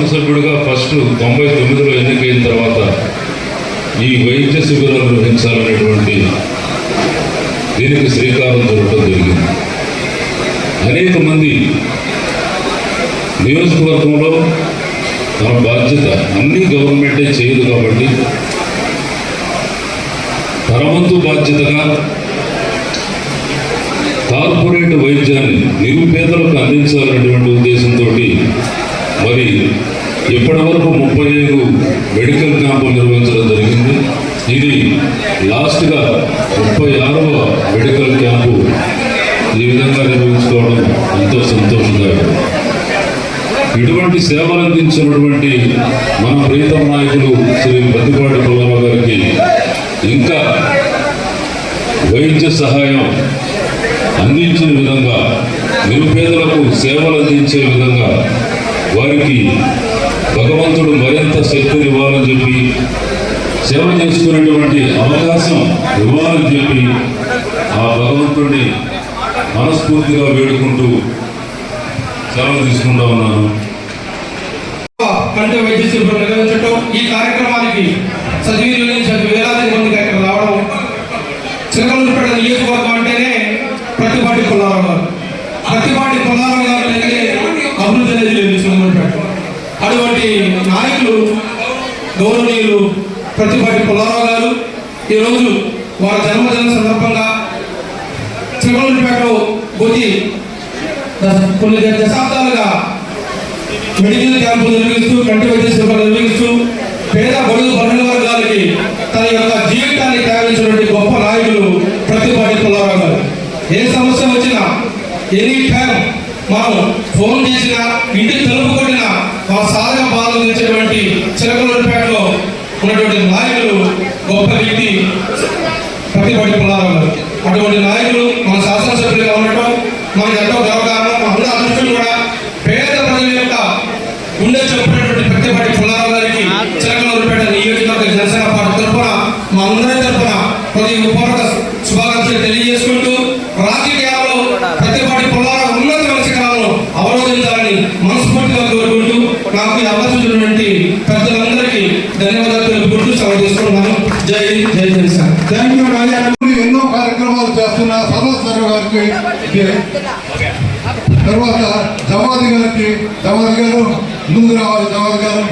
శాసనసభ్యుడిగా ఫస్ట్ తొంభై తొమ్మిదిలో ఎన్నికైన తర్వాత ఈ వైద్య శిబిరాలు నిర్వహించాలనేటువంటి దీనికి శ్రీకారం చుట్టడం జరిగింది. అనేక మంది నియోజకవర్గంలో తన బాధ్యత అన్ని గవర్నమెంటే చేయదు కాబట్టి తనవంతు బాధ్యతగా కార్పొరేట్ వైద్యాన్ని నిరుపేదలకు అందించాలనేటువంటి ఉద్దేశంతో మరి ఇప్పటి వరకు ముప్పై ఐదు మెడికల్ క్యాంపులు నిర్వహించడం జరిగింది. ఇది లాస్ట్గా ముప్పై ఆరవ మెడికల్ క్యాంపు ఈ విధంగా నిర్వహించుకోవడం ఎంతో సంతోషంగా ఇటువంటి సేవలు అందించినటువంటి మన ప్రీతం నాయకులు శ్రీ బతిపాటి పుల్లమ్మ గారికి ఇంకా వైద్య సహాయం అందించిన విధంగా నిరుపేదలకు సేవలు అందించే విధంగా వారికి భగవంతుడు మరింత శక్తిని ఇవ్వాలని చెప్పి సేవ చేసుకునేటువంటి అవకాశం ఇవ్వాలని చెప్పి ఆ భగవంతుడిని మనస్ఫూర్తిగా వేడుకుంటూ సెలవు తీసుకుంటా ఉన్నాను కంటి వైద్య శిబిరం నిర్వహించడం ఈ కార్యక్రమానికి సజీవుల నుంచి అతి వేలాది మందికి అక్కడ రావడం చిలకలూరుపేట నియోజకవర్గం అంటేనే ప్రతిపాటి పుల్లారావు గారు ప్రతిపాటి పుల్లారావు గారు లేదే అభివృద్ధి అనేది లేదు చిలకలూరుపేట ఉన్నటువంటి నాయకులు గౌరవనీయులు ప్రతిపాటి పుల్లారావు గారు ఈరోజు వారి జన్మదిన సందర్భంగా చిలకలూరుపేటలో పోయి కొన్ని దశాబ్దాలుగా మెడికల్ క్యాంపు నిర్వహిస్తూ కంటి వైద్య సేవలు నిర్వహిస్తూ పేద బడుగు పన్నెండు వర్గాలకి తన యొక్క జీవితాన్ని త్యాగించినటువంటి గొప్ప నాయకులు ప్రతిపాటి పుల్లారావు గారు. ఏ సమస్య వచ్చినా ఎనీ టైం మనం ఫోన్ చేసినా ఇంటికి తలుపు మా సాధన బాధలు ఇచ్చేటువంటి చిలకలూరిపేటలో ఉన్నటువంటి నాయకులు గొప్ప వ్యక్తి ప్రతిపాటి పుల్లారావు అటువంటి నాయకులు మన శాసనసభ్యులుగా ఉండటం మనకు ఎంతో గర్వకారణం అందరూ అదృష్టం కూడా పేద ప్రజల యొక్క గుండె చెప్పినటువంటి ప్రతిపాటి పుల్లారావు గారికి చిలకలూరుపేట నియోజకవర్గ జనసేన పార్టీ తరఫున మా అందరి తరఫున హృదయపూర్వక శుభాకాంక్షలు తెలియజేసుకుంటూ రాజకీయాల్లో ప్రతిపాటి పుల్లారావు ఉన్నత శిఖరాలను అవరోధించాలని మనస్ఫూర్తిగా కోరుకుంటూ నాకు ఈ అవకాశం ఇచ్చినటువంటి పెద్దలందరికీ ధన్యవాదాలు తెలుపుకుంటూ సెలవు తీసుకుంటున్నాను. జై జై జై సార్ థ్యాంక్ యూ రాజా ఎన్నో కార్యక్రమాలు చేస్తున్న సర్వస్వర గారికి తర్వాత జవాది గారికి జవాది గారు ముందు రావాలి జవాది గారు.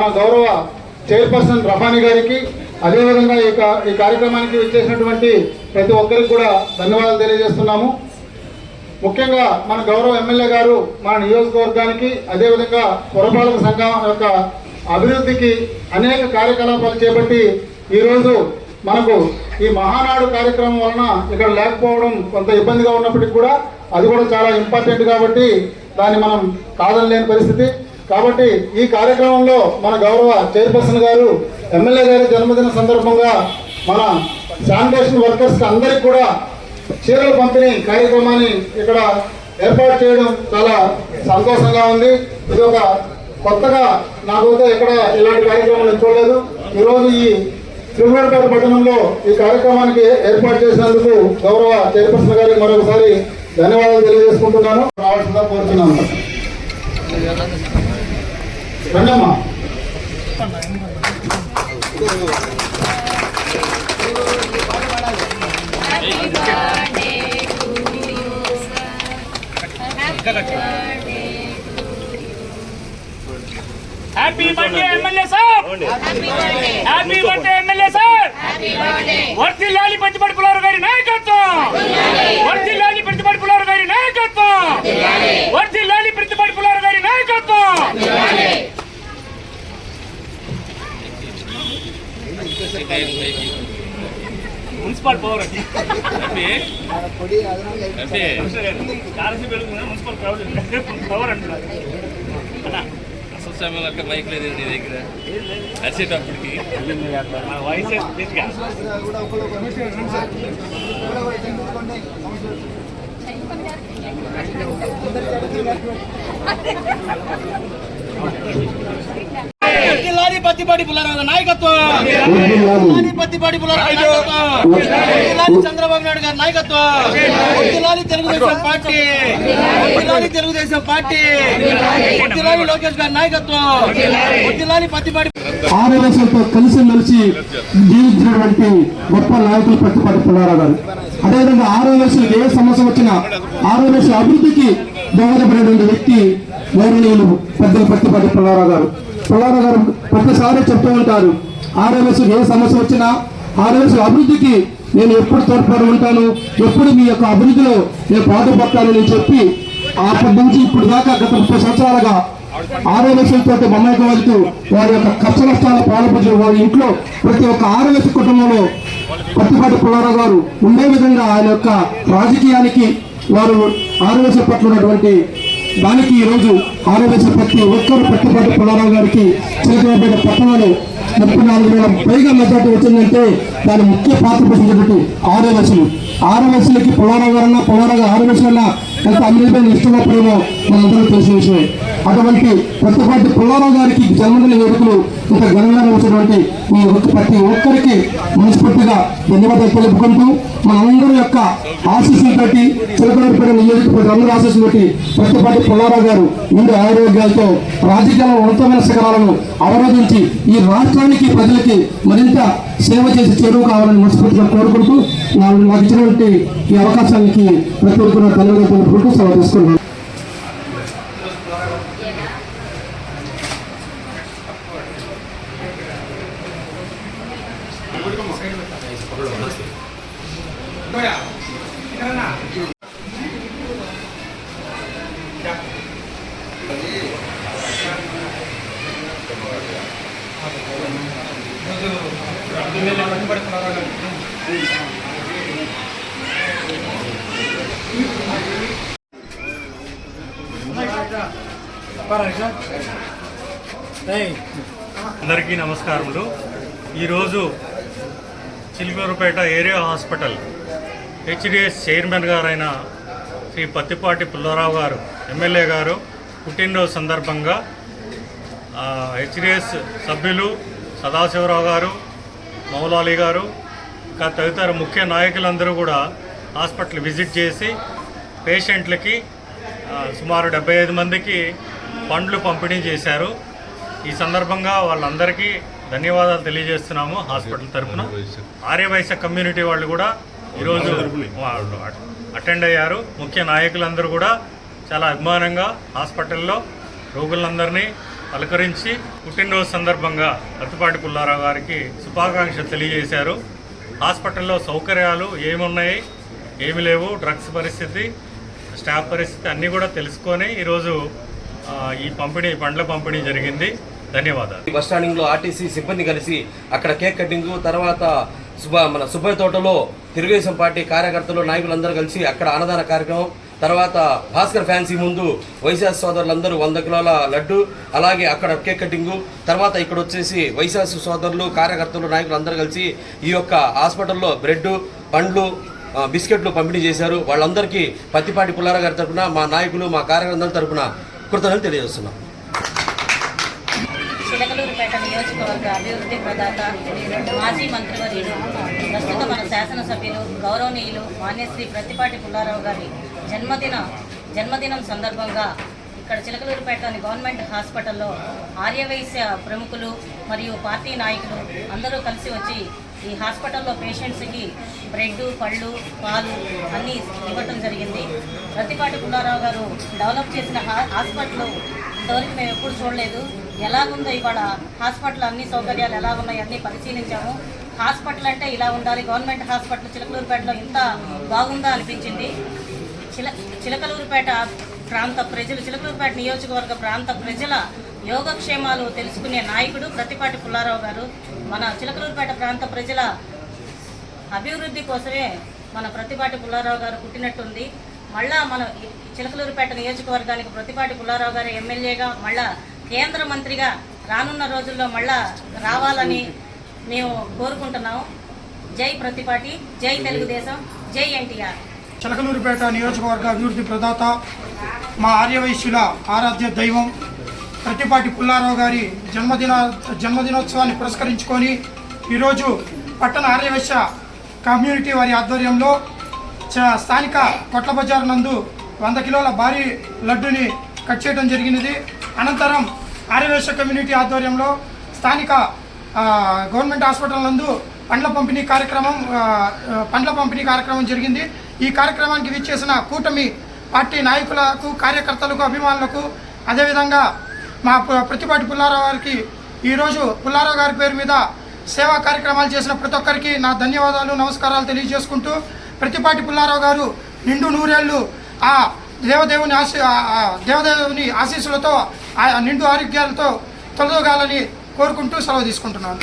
మన గౌరవ చైర్పర్సన్ రఫాని గారికి అదేవిధంగా ఈ ఈ కార్యక్రమానికి ఇచ్చేసినటువంటి ప్రతి ఒక్కరికి కూడా ధన్యవాదాలు తెలియజేస్తున్నాము. ముఖ్యంగా మన గౌరవ ఎమ్మెల్యే గారు మన నియోజకవర్గానికి అదేవిధంగా పురపాలక సంఘం యొక్క అభివృద్ధికి అనేక కార్యకలాపాలు చేపట్టి ఈరోజు మనకు ఈ మహానాడు కార్యక్రమం వలన ఇక్కడ లేకపోవడం కొంత ఇబ్బందిగా ఉన్నప్పటికీ కూడా అది కూడా చాలా ఇంపార్టెంట్ కాబట్టి దాన్ని మనం కాదనలేని పరిస్థితి. కాబట్టి ఈ కార్యక్రమంలో మన గౌరవ చైర్పర్సన్ గారు ఎమ్మెల్యే గారి జన్మదిన సందర్భంగా మన శానిటేషన్ వర్కర్స్ అందరికి కూడా చీరల పంపిణీ కార్యక్రమాన్ని ఇక్కడ ఏర్పాటు చేయడం చాలా సంతోషంగా ఉంది. ఇది ఒక కొత్తగా నాకైతే ఇక్కడ ఇలాంటి కార్యక్రమాలు చూడలేదు. ఈరోజు ఈ తిరుమలపేట పట్టణంలో ఈ కార్యక్రమానికి ఏర్పాటు చేసినందుకు గౌరవ చైర్పర్సన్ గారికి మరొకసారి ధన్యవాదాలు తెలియజేసుకుంటున్నాను. రావాల్సిందా కోరుతున్నాను రండమ్మా happy birthday MLA sir happy birthday MLA sir వర్ధిల్లాలి ప్రతిపాటి పులారు గారి నాయకత్వం. వర్ధిల్లాలి ప్రతిపాటి పులారు గారి నాయకత్వం. వర్ధిల్లాలి ప్రతిపాటి పులారు గారి నాయకత్వం. మున్సిపల్ పవర్ అది. కారసి పెరుగుతున్నా మున్సిపల్ పవర్ అంటున్నారు అన్నా. అసలు సమయంలో మైక్ లేదు నీ దగ్గర. వచ్చేటప్పటికి వాయిస్ వర్ధిల్లాలి పత్తిపాటి పుల్లారావు నాయకత్వం. పత్తిపాటి పుల్లారావు నాయకత్వం. చంద్రబాబు నాయుడు గారి నాయకత్వం. తెలుగుదేశం పార్టీ. తెలుగుదేశం పార్టీ. లోకేష్ గారి నాయకత్వం. వర్ధిల్లాలి పత్తిపాటి ఆర్ఎస్ఎల్తో కలిసి మెలిసి జీవించినటువంటి గొప్ప నాయకులు పట్టుపట్టి పుల్లారావు గారు. అదేవిధంగా ఆర్ఎస్ ఏ సమస్య వచ్చినా ఆర్ఎస్ అభివృద్ధికి దోహదపడేటువంటి వ్యక్తి గౌరవనీయులు పెద్దలు పట్టుపట్టి పుల్లారావు గారు. పుల్లారావు గారు ప్రతిసారి చెప్తూ ఉంటారు. ఆర్ఎంఎస్ ఏ సమస్య వచ్చినా ఆర్ఎస్ అభివృద్ధికి నేను ఎప్పుడు తోడ్పడి ఉంటాను. ఎప్పుడు మీ యొక్క అభివృద్ధిలో నేను పాటుపడతానని చెప్పి అప్పటి నుంచి ఇప్పుడు దాకా గత ముప్పై సంవత్సరాలుగా ఆరోగ్యతో మమ్మకం వెళ్తూ వారి యొక్క కష్ట నష్టాల పాల్పంచు వారి ఇంట్లో ప్రతి ఒక్క ఆరోగ్య కుటుంబంలో పత్తిపాటి పుల్లారావు గారు ఉండే విధంగా ఆయన యొక్క రాజకీయానికి వారు ఆరోగ్య పట్ల ఉన్నటువంటి దానికి ఈరోజు ఆరోగ్య ప్రతి ఒక్కరు పట్టుబాటు పుల్లారావు గారికి చిలకలపేట పట్టణంలో ముప్పై నాలుగు వేల పైగా మెజార్టీ వచ్చిందంటే దాని ముఖ్య పాత్ర పోషించినటువంటి ఆరోగ్యసులు ఆరోగ్యసులకి పుల్లారావు గారన్న పొలారా గారు ఎంత అమృతమైన ఇష్టంగా ప్రేమ మనందరూ తెలిసిన విషయమే. అటువంటి కొత్తపాటి పుల్లారావు గారికి జన్మదిన వేడుకలు ఇంత ఘనంగా వచ్చినటువంటి మీ ప్రతి ఒక్కరికి మనస్ఫూర్తిగా ధన్యవాదాలు తెలుపుకుంటూ మనందరి యొక్క ఆశీస్సులతోటి చిలకడపడిన నియోజకవర్గ అందరూ ఆశీస్సులతోటి కొత్తపాటి పుల్లారావు గారు నిండు ఆరోగ్యాలతో రాజకీయాల ఉన్నతమైన శిఖరాలను అవరోధించి ఈ రాష్ట్ర రాష్ట్రానికి ప్రజలకి మరింత సేవ చేసి చేరువు కావాలని మనస్ఫూర్తిగా కోరుకుంటూ నాకు ఇచ్చినటువంటి ఈ అవకాశానికి ప్రతి ఒక్కరు ధన్యవాదాలు తెలుపుకుంటూ సెలవు తీసుకుంటున్నాను. అందరికీ నమస్కారములు. ఈరోజు Chilukurupeta area hospital HDS chairman గారైన శ్రీ పత్తిపాటి పుల్లారావు గారు ఎమ్మెల్యే గారు పుట్టినరోజు సందర్భంగా హెచ్డిఎస్ సభ్యులు సదాశివరావు గారు మౌలాలి గారు ఇంకా తదితర ముఖ్య నాయకులందరూ కూడా హాస్పిటల్ విజిట్ చేసి పేషెంట్లకి సుమారు డెబ్బై ఐదు మందికి పండ్లు పంపిణీ చేశారు. ఈ సందర్భంగా వాళ్ళందరికీ ధన్యవాదాలు తెలియజేస్తున్నాము హాస్పిటల్ తరఫున ఆర్యవైశ్య కమ్యూనిటీ వాళ్ళు కూడా ఈరోజు అటెండ్ అయ్యారు. ముఖ్య నాయకులందరూ కూడా చాలా అభిమానంగా హాస్పిటల్లో రోగులందరినీ పలకరించి పుట్టినరోజు సందర్భంగా అత్తిపాటి పుల్లారావు గారికి శుభాకాంక్షలు తెలియజేశారు. హాస్పిటల్లో సౌకర్యాలు ఏమున్నాయి ఏమి లేవు డ్రగ్స్ పరిస్థితి స్టాఫ్ పరిస్థితి అన్నీ కూడా తెలుసుకొని ఈరోజు ఈ పంపిణీ పండ్ల పంపిణీ జరిగింది. ధన్యవాదాలు. బస్ స్టాండింగ్లో ఆర్టీసీ సిబ్బంది కలిసి అక్కడ కేక్ కటింగ్ తర్వాత సుబ్బ మన సుబ్బయ్య తోటలో తెలుగుదేశం పార్టీ కార్యకర్తలు నాయకులందరూ కలిసి అక్కడ అన్నదాన కార్యక్రమం తర్వాత భాస్కర్ ఫ్యాన్సీ ముందు వైశాస్ సోదరులందరూ వంద కిలోల లడ్డు అలాగే అక్కడ కేక్ కటింగు తర్వాత ఇక్కడ వచ్చేసి వైశాస్ సోదరులు కార్యకర్తలు నాయకులు అందరూ కలిసి ఈ యొక్క హాస్పిటల్లో బ్రెడ్ పండ్లు బిస్కెట్లు పంపిణీ చేశారు. వాళ్ళందరికీ పత్తిపాటి పుల్లార గారి తరఫున మా నాయకులు మా కార్యకర్తల తరపున కృతజ్ఞతలు తెలియజేస్తున్నాం. చిలకలూరుపేట నియోజకవర్గ అభివృద్ధి ప్రదాత మాజీ మంత్రివర్యులు ప్రస్తుత మన శాసనసభ్యులు గౌరవనీయులు మాన్యశ్రీ ప్రతిపాటి పుల్లారావు గారి జన్మదిన జన్మదినం సందర్భంగా ఇక్కడ చిలకలూరుపేటలోని గవర్నమెంట్ హాస్పిటల్లో ఆర్యవైశ్య ప్రముఖులు మరియు పార్టీ నాయకులు అందరూ కలిసి వచ్చి ఈ హాస్పిటల్లో పేషెంట్స్కి బ్రెడ్ పళ్ళు పాలు అన్నీ ఇవ్వటం జరిగింది. ప్రతిపాటి పుల్లారావు గారు డెవలప్ చేసిన హా- హాస్పిటల్ ఇంతవరకు మేము ఎప్పుడు చూడలేదు. ఎలాగుందో ఇవాళ హాస్పిటల్ అన్ని సౌకర్యాలు ఎలా ఉన్నాయి అన్నీ పరిశీలించాము. హాస్పిటల్ అంటే ఇలా ఉండాలి. గవర్నమెంట్ హాస్పిటల్ చిలకలూరుపేటలో ఇంత బాగుందా అనిపించింది. చిల చిలకలూరుపేట ప్రాంత ప్రజలు చిలకలూరుపేట నియోజకవర్గ ప్రాంత ప్రజల యోగక్షేమాలు తెలుసుకునే నాయకుడు ప్రతిపాటి పుల్లారావు గారు. మన చిలకలూరుపేట ప్రాంత ప్రజల అభివృద్ధి కోసమే మన ప్రతిపాటి పుల్లారావు గారు పుట్టినట్టుంది. మళ్ళా మన చిలకలూరుపేట నియోజకవర్గానికి ప్రతిపాటి పుల్లారావు గారు ఎమ్మెల్యేగా మళ్ళా కేంద్ర మంత్రిగా రానున్న రోజుల్లో మళ్ళా రావాలని మేము కోరుకుంటున్నాము జై ప్రతిపాటి జై తెలుగుదేశం జై ఎన్టీఆర్. చిలకలూరుపేట నియోజకవర్గ అభివృద్ధి ప్రదాత మా ఆర్యవైశ్యుల ఆరాధ్య దైవం ప్రతిపాటి పుల్లారావు గారి జన్మదిన జన్మదినోత్సవాన్ని పురస్కరించుకొని ఈరోజు పట్టణ ఆర్యవైశ్య కమ్యూనిటీ వారి ఆధ్వర్యంలో చ- స్థానిక కొట్ల బజార్ నందు వంద కిలోల భారీ లడ్డుని కట్ చేయడం జరిగినది. అనంతరం ఆర్యవైశ్య కమ్యూనిటీ ఆధ్వర్యంలో స్థానిక గవర్నమెంట్ హాస్పిటల్ నందు పండ్ల పంపిణీ కార్యక్రమం పండ్ల పంపిణీ కార్యక్రమం జరిగింది. ఈ కార్యక్రమానికి విచ్చేసిన కూటమి పార్టీ నాయకులకు కార్యకర్తలకు అభిమానులకు అదేవిధంగా మా ప్రతిపాటి పుల్లారావు గారికి ఈరోజు పుల్లారావు గారి పేరు మీద సేవా కార్యక్రమాలు చేసిన ప్రతి ఒక్కరికి నా ధన్యవాదాలు నమస్కారాలు తెలియజేసుకుంటూ ప్రతిపాటి పుల్లారావు గారు నిండు నూరేళ్ళు ఆ దేవదేవుని ఆశీ దేవదేవుని ఆశీస్సులతో ఆ నిండు ఆరోగ్యాలతో తొలగాలని కోరుకుంటూ సెలవు తీసుకుంటున్నాను.